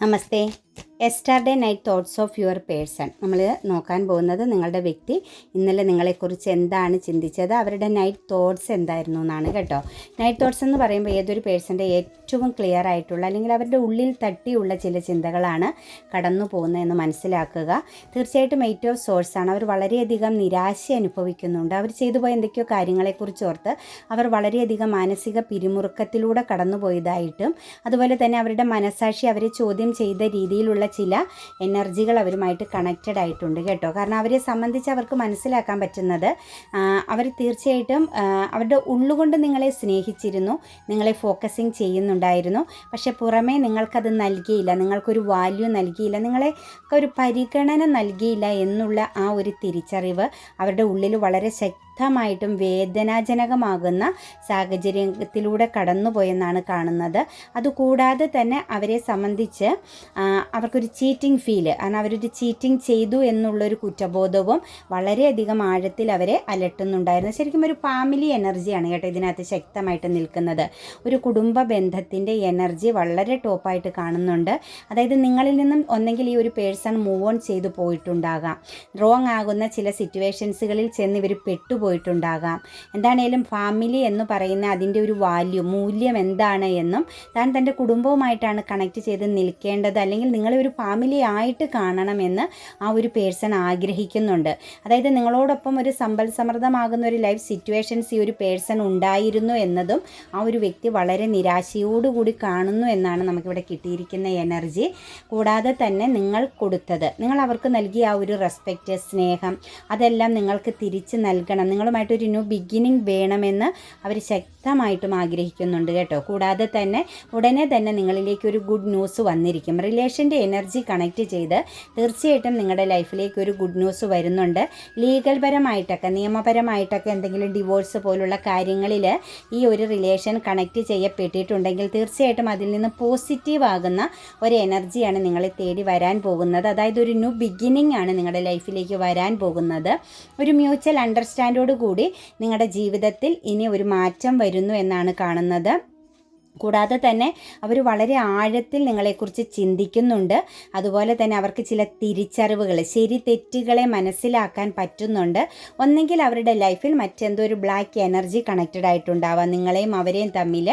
नमस्ते। Yesterday night thoughts of your person നമ്മൾ നോക്കാൻ പോകുന്നത് നിങ്ങളുടെ വ്യക്തി ഇന്നലെ നിങ്ങളെക്കുറിച്ച് എന്താണ് ചിന്തിച്ചത്? അവരുടെ നൈറ്റ് തോട്ട്സ് എന്തായിരുന്നു എന്നാണ് കേട്ടോ. നൈറ്റ് തോട്ട്സ് എന്ന് പറയുമ്പോൾ ഏതൊരു പേഴ്സന്റെ ഏറ്റവും ക്ലിയർ ആയിട്ടുള്ള അല്ലെങ്കിൽ അവരുടെ ഉള്ളിൽ തട്ടിയുള്ള ചില ചിന്തകളാണ് കടന്നു പോകുന്നതെന്ന് മനസ്സിലാക്കുക. തീർച്ചയായിട്ടും എയ്റ്റ് ഓഫ് സോഴ്സ് ആണ്. അവർ വളരെയധികം നിരാശ അനുഭവിക്കുന്നുണ്ട്. അവർ ചെയ്തു പോയ എന്തൊക്കെയോ കാര്യങ്ങളെക്കുറിച്ച് ഓർത്ത് അവർ വളരെയധികം മാനസിക പിരിമുറുക്കത്തിലൂടെ കടന്നുപോയതായിട്ടും അതുപോലെ തന്നെ അവരുടെ മനസാക്ഷി അവരെ ചോദ്യം ചെയ്ത രീതിയിലുള്ള ചില എനർജികൾ അവരുമായിട്ട് കണക്റ്റഡ് ആയിട്ടുണ്ട് കേട്ടോ. കാരണം അവരെ സംബന്ധിച്ച് അവർക്ക് മനസ്സിലാക്കാൻ പറ്റുന്നത് അവർ തീർച്ചയായിട്ടും അവരുടെ ഉള്ളുകൊണ്ട് നിങ്ങളെ സ്നേഹിച്ചിരുന്നു നിങ്ങളെ ഫോക്കസിങ് ചെയ്യുന്നുണ്ടായിരുന്നു. പക്ഷെ പുറമേ നിങ്ങൾക്കത് നൽകിയില്ല നിങ്ങൾക്കൊരു വാല്യൂ നൽകിയില്ല നിങ്ങളെ ഒരു പരിഗണന നൽകിയില്ല എന്നുള്ള ആ ഒരു തിരിച്ചറിവ് അവരുടെ ഉള്ളിൽ വളരെ ശക്തമായിട്ടും വേദനാജനകമാകുന്ന സാഹചര്യത്തിലൂടെ കടന്നുപോയെന്നാണ് കാണുന്നത്. അതുകൂടാതെ തന്നെ അവരെ സംബന്ധിച്ച് അവർക്കൊരു ചീറ്റിംഗ് ഫീൽ കാരണം അവരൊരു ചീറ്റിംഗ് ചെയ്തു എന്നുള്ളൊരു കുറ്റബോധവും വളരെയധികം ആഴത്തിൽ അവരെ അലട്ടുന്നുണ്ടായിരുന്നു. ശരിക്കും ഒരു ഫാമിലി എനർജിയാണ് കേട്ടോ ഇതിനകത്ത് ശക്തമായിട്ട് നിൽക്കുന്നത്. ഒരു കുടുംബ ബന്ധത്തിന്റെ എനർജി വളരെ ടോപ്പായിട്ട് കാണുന്നുണ്ട്. അതായത് നിങ്ങളിൽ നിന്നും ഒന്നെങ്കിൽ ഈ ഒരു പേഴ്സൺ മൂവ് ഓൺ ചെയ്തു പോയിട്ടുണ്ടാകാം. റോങ് ആകുന്ന ചില സിറ്റുവേഷൻസുകളിൽ ചെന്ന് ഇവർ പെട്ടുപോയിട്ടുണ്ടാകാം എന്താണേലും ഫാമിലി എന്ന് പറയുന്ന അതിന്റെ ഒരു വാല്യൂ മൂല്യം എന്താണ് എന്നും താൻ തന്റെ കുടുംബവുമായിട്ടാണ് കണക്ട് ചെയ്ത് നിൽക്കേണ്ടത് അല്ലെങ്കിൽ നിങ്ങളെ ഒരു ഫാമിലി ആയിട്ട് കാണണമെന്ന് ആ ഒരു പേഴ്സൺ ആഗ്രഹിക്കുന്നുണ്ട്. അതായത് നിങ്ങളോടൊപ്പം ഒരു സമ്പൽ സമൃദ്ധമാകുന്ന ഒരു ലൈഫ് സിറ്റുവേഷൻസ് ഈ ഒരു പേഴ്സൺ ഉണ്ടായിരുന്നു എന്നതും ആ ഒരു വ്യക്തി വളരെ നിരാശയോടുകൂടി കാണുന്നു എന്നാണ് നമുക്കിവിടെ കിട്ടിയിരിക്കുന്ന എനർജി കൂടാതെ തന്നെ നിങ്ങൾ കൊടുത്തത്. നിങ്ങൾ അവർക്ക് നൽകിയ ആ ഒരു റെസ്പെക്റ്റ് സ്നേഹം അതെല്ലാം നിങ്ങൾക്ക് തിരിച്ച് നൽകണം. നിങ്ങളുമായിട്ടൊരു ന്യൂ ബിഗിനിങ് വേണമെന്ന് അവർ ശക്തമായിട്ടും ആഗ്രഹിക്കുന്നുണ്ട് കേട്ടോ. കൂടാതെ തന്നെ ഉടനെ തന്നെ നിങ്ങളിലേക്ക് ഒരു ഗുഡ് ന്യൂസ് വന്നിരിക്കും. റിലേഷന്റെ എനർജി കണക്ട് ചെയ്ത് തീർച്ചയായിട്ടും നിങ്ങളുടെ ലൈഫിലേക്ക് ഒരു ഗുഡ് ന്യൂസ് വരുന്നുണ്ട്. ലീഗൽ പരമായിട്ടൊക്കെ നിയമപരമായിട്ടൊക്കെ എന്തെങ്കിലും ഡിവോഴ്സ് പോലുള്ള കാര്യങ്ങളിൽ ഈ ഒരു റിലേഷൻ കണക്ട് ചെയ്യപ്പെട്ടിട്ടുണ്ടെങ്കിൽ തീർച്ചയായിട്ടും അതിൽ നിന്ന് പോസിറ്റീവ് ആകുന്ന ഒരു എനർജിയാണ് നിങ്ങളെ തേടി വരാൻ പോകുന്നത്. അതായത് ഒരു ന്യൂ ബിഗിനിങ് ആണ് നിങ്ങളുടെ ലൈഫിലേക്ക് വരാൻ പോകുന്നത്. ഒരു മ്യൂച്വൽ അണ്ടർസ്റ്റാൻഡോട് കൂടി നിങ്ങളുടെ ജീവിതത്തിൽ ഇനി ഒരു മാറ്റം വരുന്നു എന്നാണ് കാണുന്നത്. കൂടാതെ തന്നെ അവർ വളരെ ആഴത്തിൽ നിങ്ങളെക്കുറിച്ച് ചിന്തിക്കുന്നുണ്ട്. അതുപോലെ തന്നെ അവർക്ക് ചില തിരിച്ചറിവുകൾ ശരി തെറ്റുകളെ മനസ്സിലാക്കാൻ പറ്റുന്നുണ്ട്. ഒന്നെങ്കിൽ അവരുടെ ലൈഫിൽ മറ്റെന്തോ ഒരു ബ്ലാക്ക് എനർജി കണക്റ്റഡ് ആയിട്ടുണ്ടാവാം. നിങ്ങളെയും അവരെയും തമ്മിൽ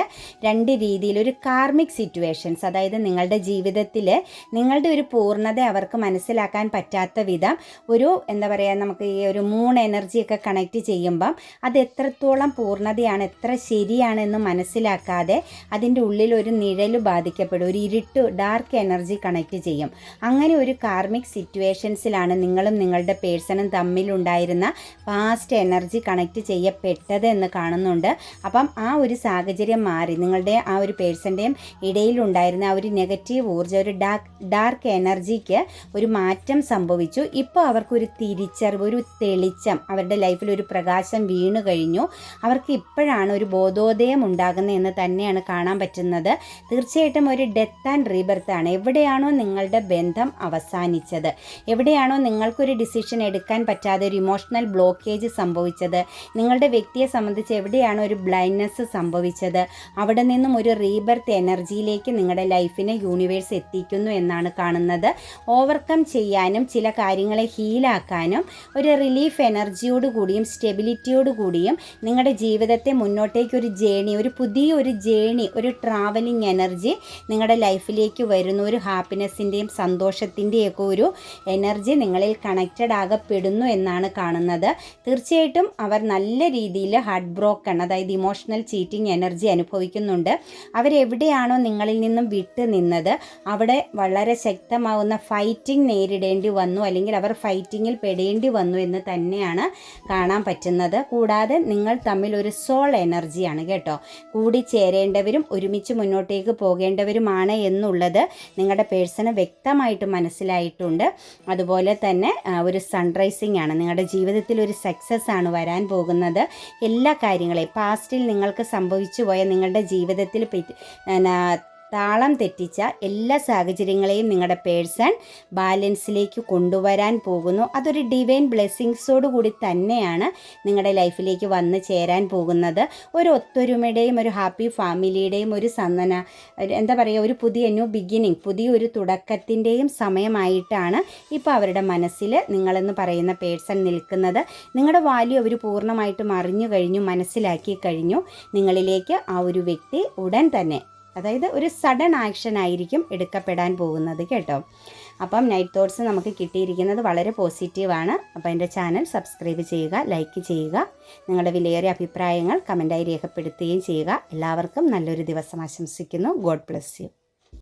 രണ്ട് രീതിയിൽ ഒരു കാർമിക് സിറ്റുവേഷൻസ് അതായത് നിങ്ങളുടെ ജീവിതത്തിൽ നിങ്ങളുടെ ഒരു പൂർണത അവർക്ക് മനസ്സിലാക്കാൻ പറ്റാത്ത വിധം ഒരു എന്താ പറയുക നമുക്ക് ഈ ഒരു മൂൺ എനർജിയൊക്കെ കണക്റ്റ് ചെയ്യുമ്പം അത് എത്രത്തോളം പൂർണതയാണ് എത്ര ശരിയാണെന്ന് മനസ്സിലാക്കാതെ അതിന്റെ ഉള്ളിൽ ഒരു നിഴൽ ബാധിക്കപ്പെടും ഒരു ഇരുട്ട് ഡാർക്ക് എനർജി കണക്ട് ചെയ്യും. അങ്ങനെ ഒരു കാർമിക് സിറ്റുവേഷൻസിലാണ് നിങ്ങളും നിങ്ങളുടെ പേഴ്സണും തമ്മിലുണ്ടായിരുന്ന പാസ്റ്റ് എനർജി കണക്ട് ചെയ്യപ്പെട്ടത് എന്ന് കാണുന്നുണ്ട്. അപ്പം ആ ഒരു സാഹചര്യം മാറി. നിങ്ങളുടെ ആ ഒരു പേഴ്സന്റെയും ഇടയിലുണ്ടായിരുന്ന ആ ഒരു നെഗറ്റീവ് ഊർജം ഒരു ഡാർക്ക് ഡാർക്ക് എനർജിക്ക് ഒരു മാറ്റം സംഭവിച്ചു. ഇപ്പോൾ അവർക്കൊരു തിരിച്ചറിവ് ഒരു തെളിച്ചം അവരുടെ ലൈഫിൽ ഒരു പ്രകാശം വീണു കഴിഞ്ഞു. അവർക്ക് ഇപ്പോഴാണ് ഒരു ബോധോദയം ഉണ്ടാകുന്നതെന്ന് തന്നെയാണ് കാണാൻ പറ്റുന്നത്. തീർച്ചയായിട്ടും ഒരു ഡെത്ത് ആൻഡ് റീബർത്ത് ആണ്. എവിടെയാണോ നിങ്ങളുടെ ബന്ധം അവസാനിച്ചത്. എവിടെയാണോ നിങ്ങൾക്കൊരു ഡിസിഷൻ എടുക്കാൻ പറ്റാതെ ഒരു ഇമോഷണൽ ബ്ലോക്കേജ് സംഭവിച്ചത്. നിങ്ങളുടെ വ്യക്തിയെ സംബന്ധിച്ച് എവിടെയാണോ ഒരു ബ്ലൈൻഡ്നെസ് സംഭവിച്ചത്. അവിടെ നിന്നും ഒരു റീബർത്ത് എനർജിയിലേക്ക് നിങ്ങളുടെ ലൈഫിനെ യൂണിവേഴ്സ് എത്തിക്കുന്നു എന്നാണ് കാണുന്നത്. ഓവർകം ചെയ്യാനും ചില കാര്യങ്ങളെ ഹീലാക്കാനും ഒരു റിലീഫ് എനർജിയോട് കൂടിയും സ്റ്റെബിലിറ്റിയോട് കൂടിയും നിങ്ങളുടെ ജീവിതത്തെ മുന്നോട്ടേക്ക് ഒരു ജേണി ഒരു പുതിയ ഒരു ജേണി ഒരു ട്രാവലിംഗ് എനർജി നിങ്ങളുടെ ലൈഫിലേക്ക് വരുന്ന ഒരു ഹാപ്പിനെസ്സിന്റെയും സന്തോഷത്തിന്റെയും ഒക്കെ ഒരു എനർജി നിങ്ങളിൽ കണക്റ്റഡ് ആകപ്പെടുന്നു എന്നാണ് കാണുന്നത്. തീർച്ചയായിട്ടും അവർ നല്ല രീതിയിൽ ഹാർട്ട് ബ്രോക്കൺ അതായത് ഇമോഷണൽ ചീറ്റിംഗ് എനർജി അനുഭവിക്കുന്നുണ്ട്. അവരെവിടെയാണോ നിങ്ങളിൽ നിന്നും വിട്ട് നിന്നത് അവിടെ വളരെ ശക്തമാവുന്ന ഫൈറ്റിംഗ് നേരിടേണ്ടി വന്നു അല്ലെങ്കിൽ അവർ ഫൈറ്റിങ്ങിൽ പെടേണ്ടി വന്നു എന്ന് തന്നെയാണ് കാണാൻ പറ്റുന്നത്. കൂടാതെ നിങ്ങൾ തമ്മിൽ ഒരു സോൾ എനർജിയാണ് കേട്ടോ. കൂടിച്ചേരേണ്ടവരും ഒരുമിച്ച് മുന്നോട്ടേക്ക് പോകേണ്ടവരുമാണ് എന്നുള്ളത് നിങ്ങളുടെ പേഴ്സണ് വ്യക്തമായിട്ട് മനസ്സിലായിട്ടുണ്ട്. അതുപോലെ തന്നെ ഒരു സൺറൈസിങ് ആണ്. നിങ്ങളുടെ ജീവിതത്തിൽ ഒരു സക്സസ് ആണ് വരാൻ പോകുന്നത്. എല്ലാ കാര്യങ്ങളെയും പാസ്റ്റിൽ നിങ്ങൾക്ക് സംഭവിച്ചു പോയ നിങ്ങളുടെ ജീവിതത്തിൽ താളം തെറ്റിച്ച എല്ലാ സാഹചര്യങ്ങളെയും നിങ്ങളുടെ പേഴ്സൺ ബാലൻസിലേക്ക് കൊണ്ടുവരാൻ പോകുന്നു. അതൊരു ഡിവൈൻ ബ്ലെസ്സിങ്സോട് കൂടി തന്നെയാണ് നിങ്ങളുടെ ലൈഫിലേക്ക് വന്ന് ചേരാൻ പോകുന്നത്. ഒരു ഒത്തൊരുമയുടെയും ഒരു ഹാപ്പി ഫാമിലിയുടെയും ഒരു സന്ദന എന്താ പറയുക ഒരു പുതിയ ന്യൂ ബിഗിനിങ് പുതിയൊരു തുടക്കത്തിന്റെയും സമയമായിട്ടാണ് ഇപ്പോൾ അവരുടെ മനസ്സിൽ നിങ്ങളെന്ന് പറയുന്ന പേഴ്സൺ നിൽക്കുന്നത്. നിങ്ങളുടെ വാല്യൂ അവർ പൂർണമായിട്ടും അറിഞ്ഞു കഴിഞ്ഞു മനസ്സിലാക്കി കഴിഞ്ഞു. നിങ്ങളിലേക്ക് ആ ഒരു വ്യക്തി ഉടൻ തന്നെ അതായത് ഒരു സഡൻ ആക്ഷൻ ആയിരിക്കും എടുക്കപ്പെടാൻ പോകുന്നത് കേട്ടോ. അപ്പം നൈറ്റ് തോട്ട്സ് നമുക്ക് കിട്ടിയിരിക്കുന്നത് വളരെ പോസിറ്റീവാണ് അപ്പോൾ എന്റെ ചാനൽ സബ്സ്ക്രൈബ് ചെയ്യുക ലൈക്ക് ചെയ്യുക നിങ്ങളുടെ വിലയേറിയ അഭിപ്രായങ്ങൾ കമന്റായി രേഖപ്പെടുത്തുകയും ചെയ്യുക. എല്ലാവർക്കും നല്ലൊരു ദിവസം ആശംസിക്കുന്നു. God bless you